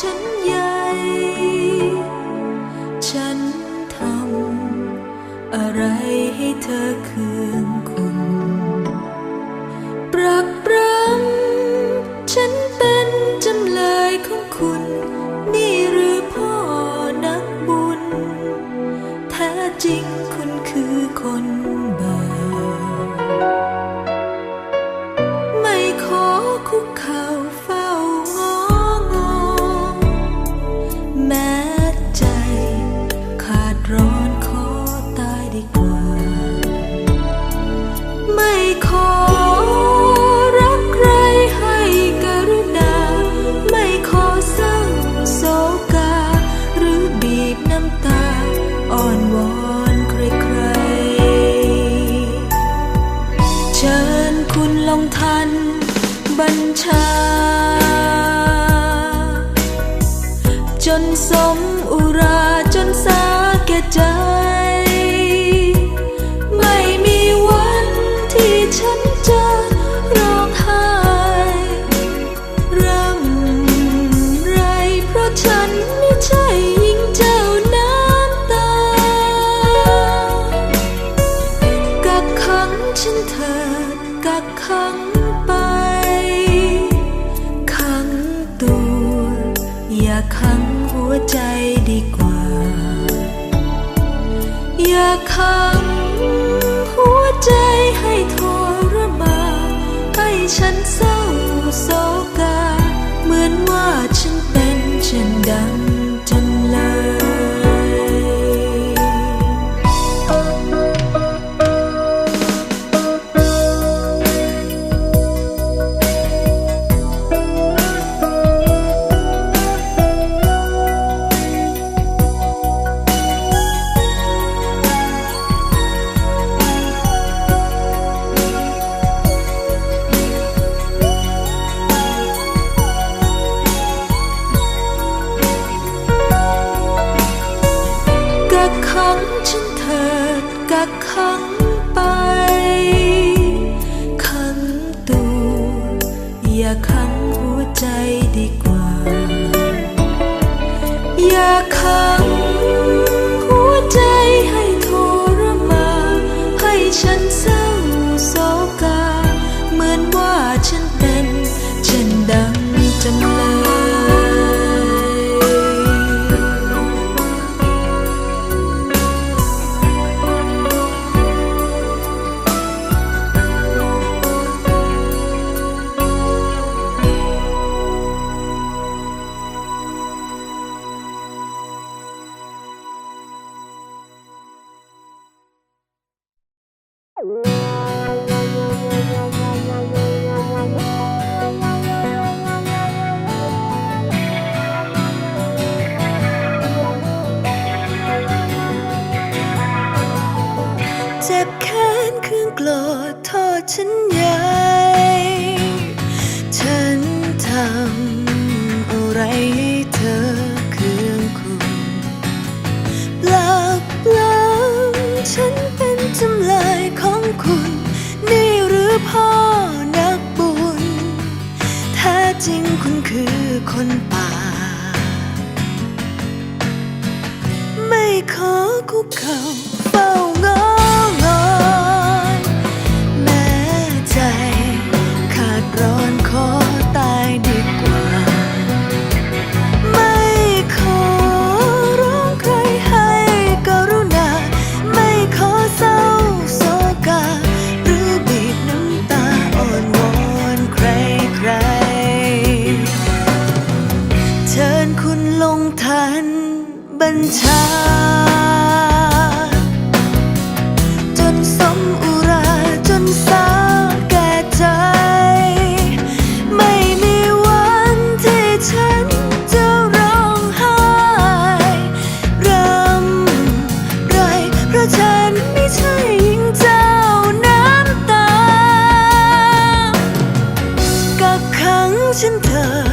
ฉันใหญ่ ฉันทำอะไรให้เธอคืนคุณปรักปรำฉันเป็นจำเลยของคุณ สมอุราจนสาแก่ใจ ไม่มีวันที่ฉันจะร้องไห้ร่ำไรเพราะฉันไม่ใช่หญิงเจ้าน้ำตา กักขังฉันเถิดกักขังไป ขังตัวอย่าขัง วใจดีกว่า อย่าขังหัวใจให้ทรมานให้ฉันเศร้าโศก ใเจ็บแค้นเครื่องโกรธโทษฉันใหญ่ฉันทำ เขาเฝ้างองอนแม้ใจ ขาดร้อนขอตายดีกว่า ไม่ขอร้องใครให้กรุณา ไม่ขอเศร้าโศกา หรือบีบน้ำตาอ่อนวอนใครใครเชิญคุณลงทันบัญชา 真的